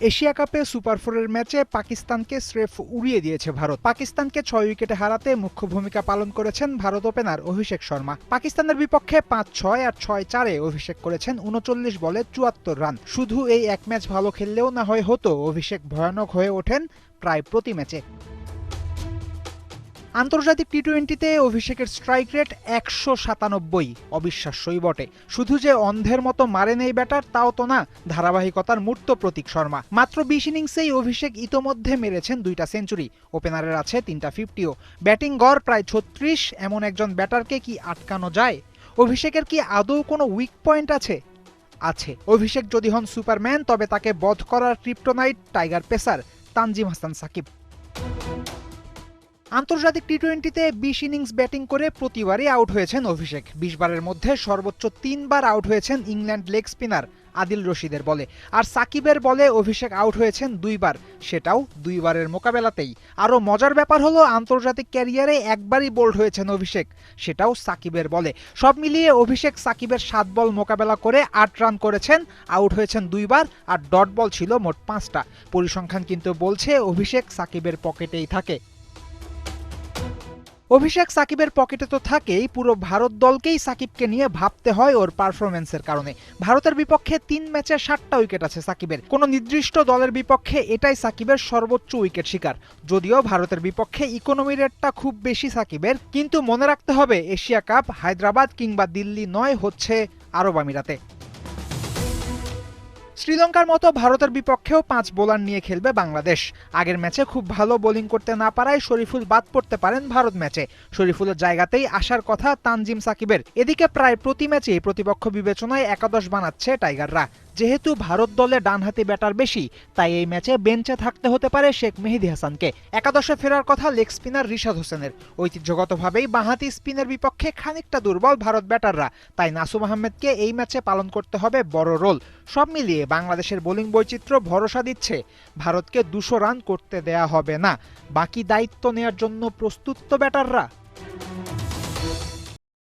Asia কাপে super ফোরের ম্যাচে পাকিস্তানকে স্রেফ উড়িয়ে দিয়েছে ভারত। পাকিস্তানকে ছয় উইকেটে হারাতে মুখ্য ভূমিকা পালন করেছেন ভারত ওপেনার অভিষেক শর্মা। পাকিস্তানের বিপক্ষে পাঁচ ছয় আর ছয় চারে অভিষেক করেছেন উনচল্লিশ বলে চুয়াত্তর রান। শুধু এই এক ম্যাচ ভালো খেললেও না হয় হতো, অভিষেক ভয়ানক হয়ে ওঠেন প্রায় প্রতি ম্যাচে। আন্তর্জাতিক টি টোয়েন্টিতে অভিষেকের স্ট্রাইক রেট একশো সাতানব্বই। অবিশ্বাস্যই বটে। শুধু যে অন্ধের মতো মারেন এই ব্যাটার, তাও তো না, ধারাবাহিকতার মূর্ত প্রতীক শর্মা। মাত্র বিশ ইনিংসেই অভিষেক ইতোমধ্যে মেরেছেন দুইটা সেঞ্চুরি। ওপেনারের আছে তিনটা ফিফটিও ব্যাটিং গড় প্রায় ছত্রিশ। এমন একজন ব্যাটারকে কি আটকানো যায়? অভিষেকের কি আদৌ কোনো উইক পয়েন্ট আছে? আছে। অভিষেক যদি হন সুপারম্যান, তবে তাকে বধ করার kryptonite tiger pacer Tanzim Hasan Sakib. আন্তর্জাতিক টি টোয়েন্টিতে বিশ ইনিংস ব্যাটিং করে প্রতিবারই আউট হয়েছেন অভিষেক। বিশ বারের মধ্যে সর্বোচ্চ তিনবার আউট হয়েছেন ইংল্যান্ড লেগ স্পিনার আদিল রশিদের বলে। আর সাকিবের বলে অভিষেক আউট হয়েছেন দুইবার, সেটাও দুইবারের মোকাবেলাতেই। আরও মজার ব্যাপার হলো, আন্তর্জাতিক ক্যারিয়ারে একবারই বোল্ড হয়েছেন অভিষেক, সেটাও সাকিবের বলে। সব মিলিয়ে অভিষেক সাকিবের সাত বল মোকাবেলা করে আট রান করেছেন, আউট হয়েছেন দুইবার, আর ডট বল ছিল মোট পাঁচটা। পরিসংখ্যান কিন্তু বলছে, অভিষেক সাকিবের পকেটেই থাকে। অভিষেক সাকিবের পকেটে তো থাকেই, পুরো ভারত দলকেই সাকিবকে নিয়ে ভাবতে হয় ওর পারফরমেন্সের কারণে। ভারতের বিপক্ষে তিন ম্যাচে সাতটা উইকেট আছে সাকিবের। কোনো নির্দিষ্ট দলের বিপক্ষে এটাই সাকিবের সর্বোচ্চ উইকেট শিকার। যদিও ভারতের বিপক্ষে ইকোনমি রেটটা খুব বেশি সাকিবের, কিন্তু মনে রাখতে হবে এশিয়া কাপ, হায়দ্রাবাদ কিংবা দিল্লি নয় হচ্ছে আরব আমিরাতে। শ্রীলঙ্কার মতো ভারতের বিপক্ষেও পাঁচ বোলার নিয়ে খেলবে বাংলাদেশ। আগের ম্যাচে খুব ভালো বোলিং করতে না পারায় শরীফুল বাদ পড়তে পারেন ভারত ম্যাচে। শরীফুলের জায়গাতেই আসার কথা তানজিম সাকিবের। এদিকে প্রায় প্রতি ম্যাচেই প্রতিপক্ষ বিবেচনায় একাদশ বানাচ্ছে টাইগাররা। যেহেতু ভারত দলে ডানহাতি ব্যাটার বেশি, তাই এই ম্যাচে বেঞ্চে থাকতে হতে পারে শেখ মেহেদি হাসানকে। একাদশে ফেরার কথা লেগ স্পিনার রিশাদ হোসেনের। ঐতিহ্যগতভাবেই বাঁহাতি স্পিনের বিপক্ষে খানিকটা দুর্বল ভারত ব্যাটাররা। তাই নাসুম আহমেদকে এই ম্যাচে পালন করতে হবে বড় রোল। সব মিলিয়ে বাংলাদেশের বোলিং বৈচিত্র্য ভরসা দিচ্ছে। ভারতকে দুশো রান করতে দেয়া হবে না। বাকি দায়িত্ব নেয়ার জন্য প্রস্তুত তো ব্যাটাররা।